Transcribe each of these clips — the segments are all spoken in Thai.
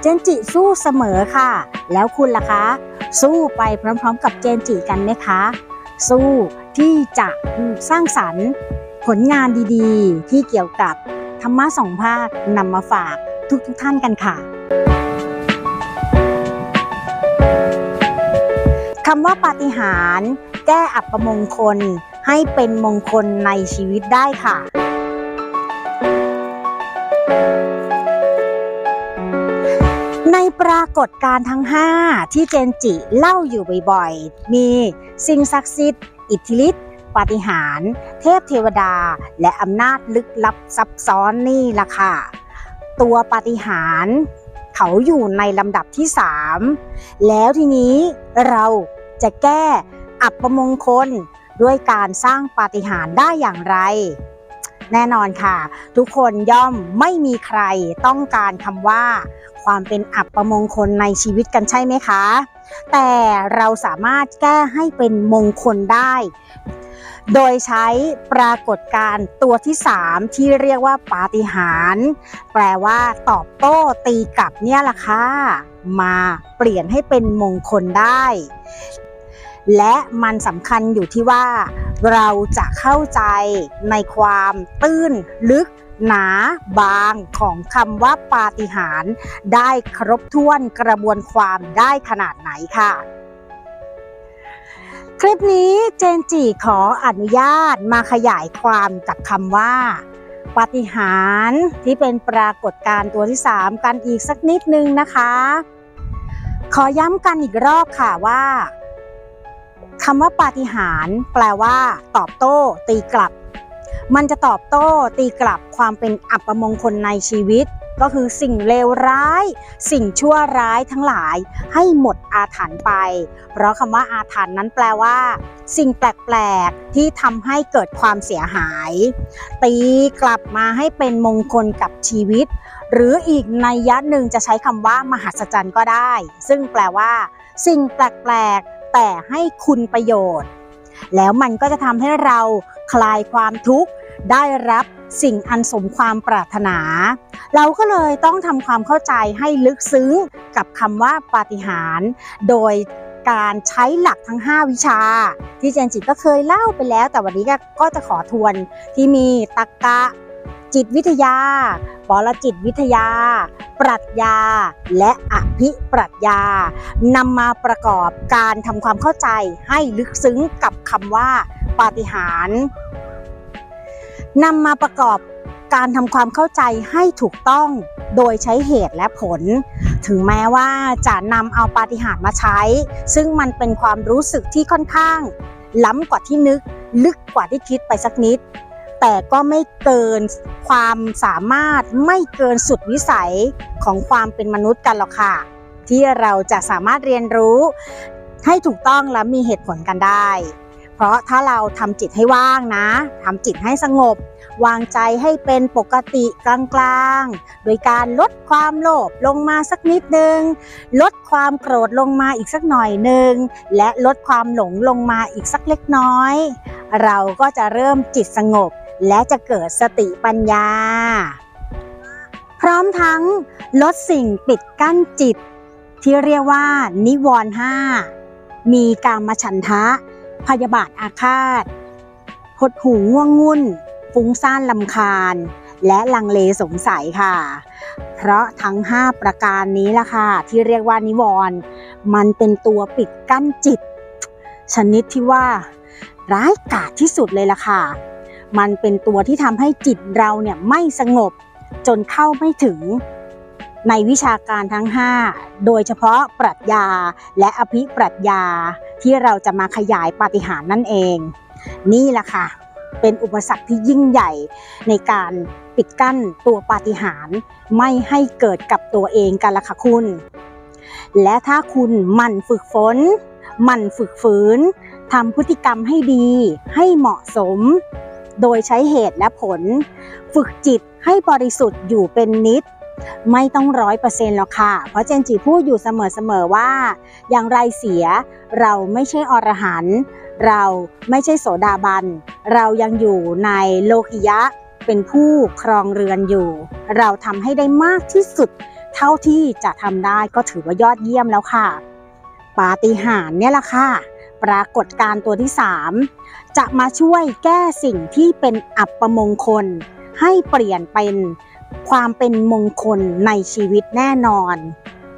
เจนจิสู้เสมอค่ะ แล้วคุณล่ะคะ สู้ไปพร้อมๆ กับเจนจิกันไหมคะ สู้ที่จะสร้างสรรค์ผลงานดีๆ ที่เกี่ยวกับธรรมะสองภาคนำมาฝากทุกๆท่านกันค่ะคำว่าปาฏิหาริย์แก้อัปมงคลให้เป็นมงคลในชีวิตได้ค่ะ รากฏการณ์ทั้ง 5 ที่เจนจิเล่าอยู่บ่อยๆ มีสิ่งศักดิ์สิทธิ์อิทธิฤทธิ์ปาฏิหาริย์เทพเทวดา และอำนาจลึกลับซับซ้อนนี่ล่ะค่ะ ตัวปาฏิหาริย์เขาอยู่ในลำดับที่ 3 แล้วทีนี้เราจะแก้อัปมงคลด้วยการสร้างปาฏิหาริย์ได้อย่างไร แน่นอนค่ะ ทุกคนย่อมไม่มีใครต้องการคำว่า ความเป็นอับประมงคลในชีวิตกันใช่ไหมคะ แต่เราสามารถแก้ให้เป็นมงคลได้ โดยใช้ปรากฏการณ์ตัวที่ 3 ที่เรียกว่าปาฏิหาริย์แปลว่าตอบโต้ตีกลับเนี่ยล่ะค่ะมาเปลี่ยนให้เป็นมงคลได้ และมันสำคัญอยู่ที่ว่า เราจะเข้าใจในความตื้นลึกหนาบางของคำว่าปาฏิหาริย์ได้ครบถ้วนกระบวนความได้ขนาดไหนค่ะคลิปนี้เจนจีขออนุญาตมาขยายความจากคำว่า ปาฏิหาริย์ที่เป็นปรากฏการณ์ตัวที่ 3 กันอีกสักนิดนึงนะคะ ขอย้ำกันอีกรอบค่ะว่า คำว่าปาฏิหาริย์แปลว่า ตอบโต้ ตีกลับ มันจะตอบโต้ ตีกลับความเป็นอัปมงคลในชีวิต ก็คือสิ่งเลวร้าย สิ่งชั่วร้ายทั้งหลายให้หมดอาถรรพ์ไป เพราะคำว่าอาถรรพ์นั้นแปลว่า สิ่งแปลกๆที่ทำให้เกิดความเสียหาย ตีกลับมาให้เป็นมงคลกับชีวิต หรืออีกในยะหนึ่งจะใช้คำว่ามหัศจรรย์ก็ได้ ซึ่งแปลว่า สิ่งแปลกๆ แต่ให้คุณประโยชน์ แล้วมันก็จะทำให้เราคลายความทุกข์ได้รับสิ่งอันสมความปรารถนา เราก็เลยต้องทำความเข้าใจให้ลึกซึ้งกับคำว่าปาฏิหาริย์โดยการใช้หลักทั้ง 5 วิชา ที่เจนจิตก็เคยเล่าไปแล้ว แต่วันนี้ก็จะขอทวนที่มีตรรกะ จิตวิทยา ปรจิตวิทยา ปรัชญา และอภิปรัชญานำมาประกอบการทำความเข้าใจให้ลึกซึ้งกับคำว่าปาฏิหาริย์นำมาประกอบการทำความเข้าใจให้ถูกต้องโดยใช้เหตุและผล ถึงแม้ว่าจะนำเอาปาฏิหาริย์มาใช้ ซึ่งมันเป็นความรู้สึกที่ค่อนข้าง ล้ำกว่าที่นึก ลึกกว่าที่คิดไปสักนิด แต่ก็ไม่เกินความสามารถไม่เกินสุดวิสัยของความเป็นมนุษย์กันหรอกค่ะ ที่เราจะสามารถเรียนรู้ให้ถูกต้องและมีเหตุผลกันได้ เพราะถ้าเราทำจิตให้ว่างนะทำจิตให้สงบ วางใจให้เป็นปกติกลางๆ โดยการลดความโลภลงมาสักนิดนึง ลดความโกรธลงมาอีกสักหน่อยหนึ่งและลดความหลงลงมาอีกสักเล็กน้อย เราก็จะเริ่มจิตสงบ และจะเกิดสติปัญญา พร้อมทั้งลดสิ่งปิดกั้นจิต ที่เรียกว่า นิวรณ์ห้ามีกามฉันทะ พยาบาทอาฆาตหดหูง่วงงุ่น ฟุ้งซ่านลำคาญ และลังเลสงสัยค่ะ เพราะทั้ง 5 ประการนี้ล่ะค่ะ ที่เรียกว่านิวรณ์มันเป็นตัวปิดกั้นจิต ชนิดที่ว่าร้ายกาจที่สุดเลยล่ะค่ะ มันเป็นตัวที่ทำให้จิตเราเนี่ยไม่สงบจนเข้าไม่ถึงในวิชาการทั้ง 5 โดยเฉพาะปรัชญาและอภิปรัชญาที่เราจะมาขยายปาฏิหาริย์นั่นเอง นี่แหละค่ะ เป็นอุปสรรคที่ยิ่งใหญ่ในการปิดกั้นตัวปาฏิหาริย์ไม่ให้เกิดกับตัวเองกันละค่ะคุณ และถ้าคุณหมั่นฝึกฝนหมั่นฝึกฝืนทำพฤติกรรมให้ดี ให้เหมาะสม โดยใช้เหตุและผล ฝึกจิตให้บริสุทธิ์อยู่เป็นนิด ไม่ต้องร้อยเปอร์เซ็นต์หรอกค่ะ เพราะเจนจีพูดอยู่เสมอๆว่า อย่างไรเสียเราไม่ใช่อรหันต์เราไม่ใช่โสดาบัน เรายังอยู่ในโลกิยะเป็นผู้ครองเรือนอยู่ เราทำให้ได้มากที่สุด เท่าที่จะทำได้ก็ถือว่ายอดเยี่ยมแล้วค่ะ ปาฏิหาริย์เนี่ยแหละค่ะ ปรากฏการณ์ตัวที่ 3 จะมาช่วยแก้สิ่งที่เป็นอัปมงคล ให้เปลี่ยนเป็นความเป็นมงคลในชีวิตแน่นอน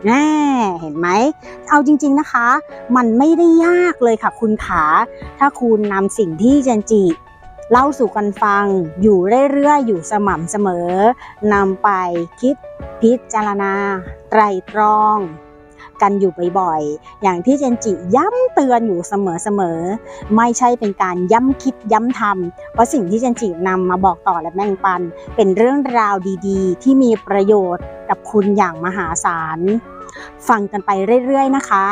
แน่เห็นไหม เอาจริง ๆนะคะ มันไม่ได้ยากเลยค่ะคุณขา ถ้าคุณนำสิ่งที่เจนจิเล่าสู่กันฟังอยู่เรื่อยๆ อยู่สม่ำเสมอนำไปคิดพิจารณา ไตรตรอง กันอยู่บ่อยๆ อย่างที่เจนจิย้ำเตือนอยู่เสมอๆ ไม่ใช่เป็นการย้ำคิดย้ำทำเพราะสิ่งที่เจนจินำมาบอกต่อและแบ่งปัน เป็นเรื่องราวดีๆ ที่มีประโยชน์กับคุณอย่างมหาศาล ฟังกันไปเรื่อยๆ นะคะ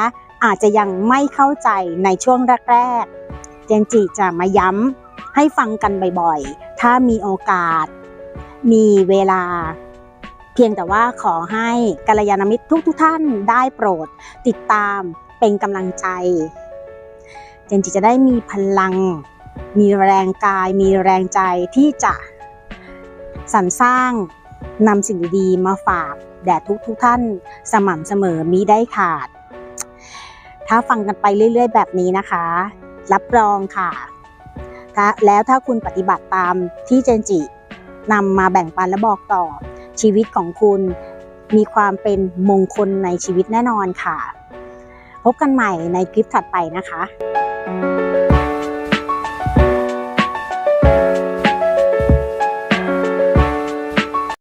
อาจจะยังไม่เข้าใจในช่วงแรกๆ เจนจิจะมาย้ำให้ฟังกันบ่อยๆ ถ้ามีโอกาส มีเวลา เพียงแต่ว่าขอให้กัลยาณมิตรทุกๆท่านได้โปรด ติดตามเป็นกำลังใจ เจนจิจะได้มีพลัง มีแรงกาย มีแรงใจที่จะสรรสร้างนำสิ่งดีๆมาฝากแด่ทุกๆท่านสม่ำเสมอมิได้ขาด ถ้าฟังกันไปเรื่อย ๆ แบบนี้นะคะ รับรองค่ะแล้วถ้าคุณปฏิบัติตามที่เจนจินำมาแบ่งปันและบอกต่อ ชีวิตของคุณมีความเป็นมงคลในชีวิตแน่นอนค่ะ พบกันใหม่ในคลิปถัดไปนะคะ